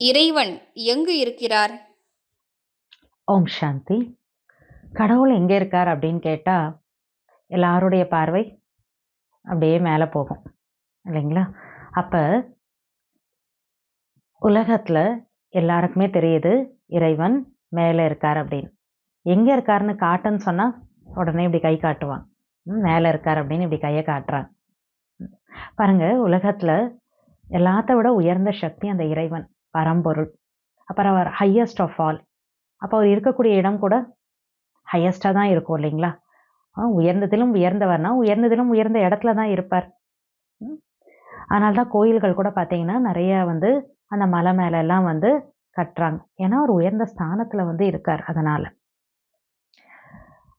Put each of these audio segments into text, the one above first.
இறைவன் எங்கு இருக்கிறார்? ஓம் சாந்தி. கடவுள் எங்கே இருக்கார் அப்படின்னு கேட்டால் எல்லாருடைய பார்வை அப்படியே மேலே போகும். இல்லைங்களா? அப்போ உலகத்தில் எல்லாருக்குமே தெரியுது இறைவன் மேலே இருக்கார் அப்படின்னு. எங்கே இருக்காருன்னு காட்டுன்னு சொன்னால் உடனே இப்படி கை காட்டுவான். ம், மேலே இருக்கார் அப்படின்னு இப்படி கையை காட்டுறான். பாருங்கள் பாருங்க உலகத்தில் எல்லாத்த விட உயர்ந்த சக்தி அந்த இறைவன். பரம்பொருள். அப்புறம் அவர் ஹையஸ்ட் ஆஃப் ஆல் அப்போ அவர் இருக்கக்கூடிய இடம் கூட ஹையஸ்டாக தான் இருக்கும் இல்லைங்களா? ஆ, உயர்ந்ததிலும் உயர்ந்தவர்னா உயர்ந்ததிலும் உயர்ந்த இடத்துல தான் இருப்பார். அதனால தான் கோயில்கள் கூட பார்த்தீங்கன்னா நிறைய வந்து அந்த மலை மேலெல்லாம் வந்து கட்டுறாங்க. ஏன்னா ஒரு உயர்ந்த ஸ்தானத்தில் வந்து இருக்கார் அதனால்.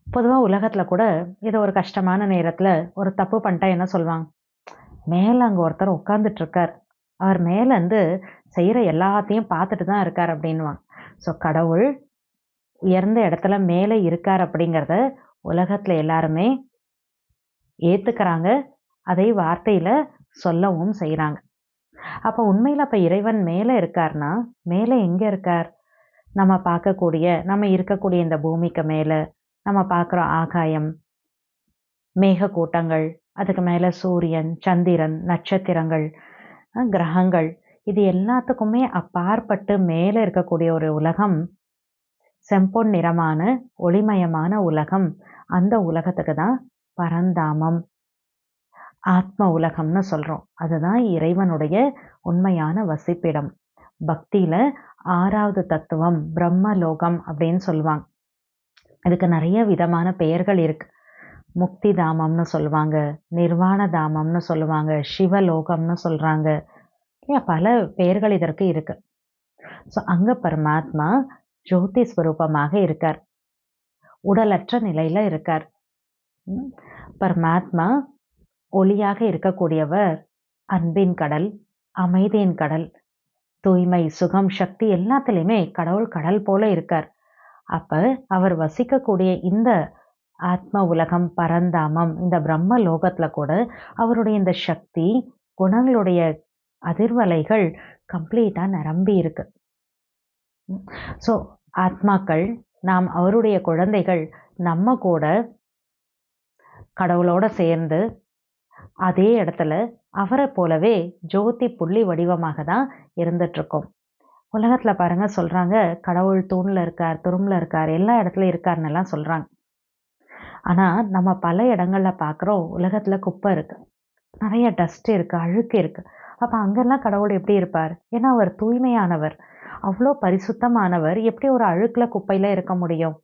பொதுவாக உலகத்தில் கூட ஏதோ ஒரு கஷ்டமான நேரத்தில் ஒரு தப்பு பண்ணிட்டா என்ன சொல்லுவாங்க மேலே அங்கே ஒருத்தர் உட்காந்துட்டு இருக்கார். அவர் மேலேருந்து செய்கிற எல்லாத்தையும் பார்த்துட்டு தான் இருக்கார் அப்படின்வாங்க ஸோ கடவுள் உயர்ந்த இடத்துல மேலே இருக்கார் அப்படிங்கிறத உலகத்தில் எல்லாருமே ஏற்றுக்கிறாங்க அதை வார்த்தையில் சொல்லவும் செய்கிறாங்க அப்போ உண்மையில் அப்போ இறைவன் மேலே இருக்கார்னா மேலே எங்கே இருக்கார்? நம்ம பார்க்கக்கூடிய நம்ம இருக்கக்கூடிய இந்த பூமிக்கு மேலே நம்ம பார்க்குற ஆகாயம் மேகக்கூட்டங்கள் அதுக்கு மேலே சூரியன் சந்திரன் நட்சத்திரங்கள் கிரகங்கள். இது எல்லாத்துக்குமே அப்பாற்பட்டு மேலே இருக்கக்கூடிய ஒரு உலகம். செம்பொன் நிறமான ஒளிமயமான உலகம். அந்த உலகத்துக்கு தான் பரந்தாமம். ஆத்ம உலகம்னு சொல்கிறோம் அதுதான் இறைவனுடைய உண்மையான வசிப்பிடம். பக்தியில் ஆறாவது தத்துவம் பிரம்மலோகம் அப்படின்னு சொல்லுவாங்க. இதுக்கு நிறைய விதமான பெயர்கள் இருக்குது முக்தி தாமம்னு சொல்லுவாங்க நிர்வாண தாமம்னு சொல்லுவாங்க சிவலோகம்னு சொல்கிறாங்க இல்லையா? பல பெயர்கள் இதற்கு இருக்கு. ஸோ அங்கே பரமாத்மா ஜோதி ஸ்வரூபமாக இருக்கார். உடலற்ற நிலையில் இருக்கார். ம். பரமாத்மா ஒளியாக இருக்கக்கூடியவர் அன்பின் கடல் அமைதியின் கடல் தூய்மை சுகம் சக்தி எல்லாத்துலேயுமே கடவுள் கடல் போல இருக்கார். அப்போ அவர் வசிக்கக்கூடிய இந்த ஆத்ம உலகம் பரந்தாமம். இந்த பிரம்ம லோகத்தில் கூட அவருடைய இந்த சக்தி குணங்களுடைய அதிர்வலைகள் கம்ப்ளீட்டாக நிரம்பி இருக்கு. ஸோ ஆத்மாக்கள் நாம் அவருடைய குழந்தைகள் நம்ம கூட கடவுளோட சேர்ந்து அதே இடத்துல அவரை போலவே ஜோதி புள்ளி வடிவமாக தான் இருந்துட்டுருக்கோம் உலகத்தில் பாருங்கள் சொல்கிறாங்க கடவுள் தூணில் இருக்கார் துரும்பில் இருக்கார் எல்லா இடத்துலையும் இருக்காருன்னெல்லாம் சொல்கிறாங்க ஆனால் நம்ம பல இடங்களில் பார்க்குறோம் உலகத்தில் குப்பை இருக்குது நிறைய டஸ்ட் இருக்குது அழுக்கு இருக்குது அப்போ அங்கெல்லாம் கடவுள் எப்படி இருப்பார்? ஏன்னா அவர் தூய்மையானவர். அவ்வளோ பரிசுத்தமானவர். எப்படி ஒரு அழுக்கில் குப்பையில் இருக்க முடியும்?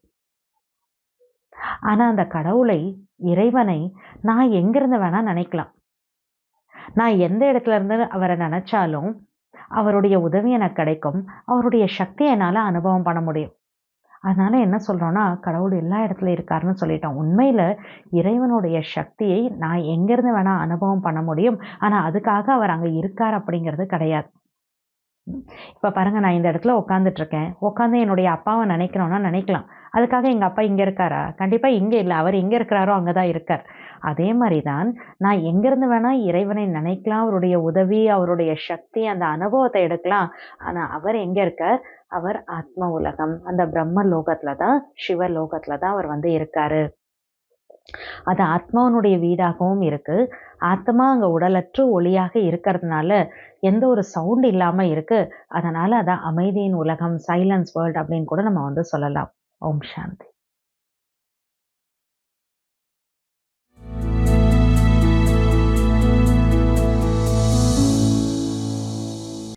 ஆனால் அந்த கடவுளை இறைவனை நான் எங்கேருந்து வேணால் நினைக்கலாம். நான் எந்த இடத்துல இருந்து அவரை நினச்சாலும் அவருடைய உதவி எனக்கு கிடைக்கும். அவருடைய சக்தியை என்னால் அனுபவம் பண்ண முடியும். அதனால் என்ன சொல்கிறோன்னா கடவுள் எல்லா இடத்துல இருக்காருன்னு சொல்லிட்டோம். உண்மையில் இறைவனுடைய சக்தியை நான் எங்கேருந்து வேணால் அனுபவம் பண்ண முடியும். ஆனால் அதுக்காக அவர் அங்கே இருக்கார் அப்படிங்கிறது கிடையாது. இப்போ பாருங்கள் நான் இந்த இடத்துல உட்காந்துட்ருக்கேன் உட்காந்து என்னுடைய அப்பாவை நினைக்கணும்னா நினைக்கலாம். அதுக்காக எங்கள் அப்பா இங்கே இருக்காரா? கண்டிப்பாக இங்கே இல்லை. அவர் எங்கே இருக்கிறாரோ அங்கே தான் இருக்கார். அதே மாதிரி தான் நான் எங்கேருந்து வேணால் இறைவனை நினைக்கலாம் அவருடைய உதவி அவருடைய சக்தி அந்த அனுபவத்தை எடுக்கலாம். ஆனால் அவர் எங்கே இருக்கார்? அவர் ஆத்ம உலகம். அந்த பிரம்ம லோகத்தில் தான் சிவ லோகத்தில் தான் அவர் வந்து இருக்காரு. அது ஆத்மாவனுடைய வீடாகவும் இருக்கு. ஆத்மா அங்க உடலற்று ஒளியாக இருக்கிறதுனால எந்த ஒரு சவுண்ட் இல்லாம இருக்கு. அதனால அதான் அமைதியின் உலகம் சைலன்ஸ் வேர்ல்ட் அப்படின்னு கூட நம்ம வந்து சொல்லலாம். ஓம் சாந்தி.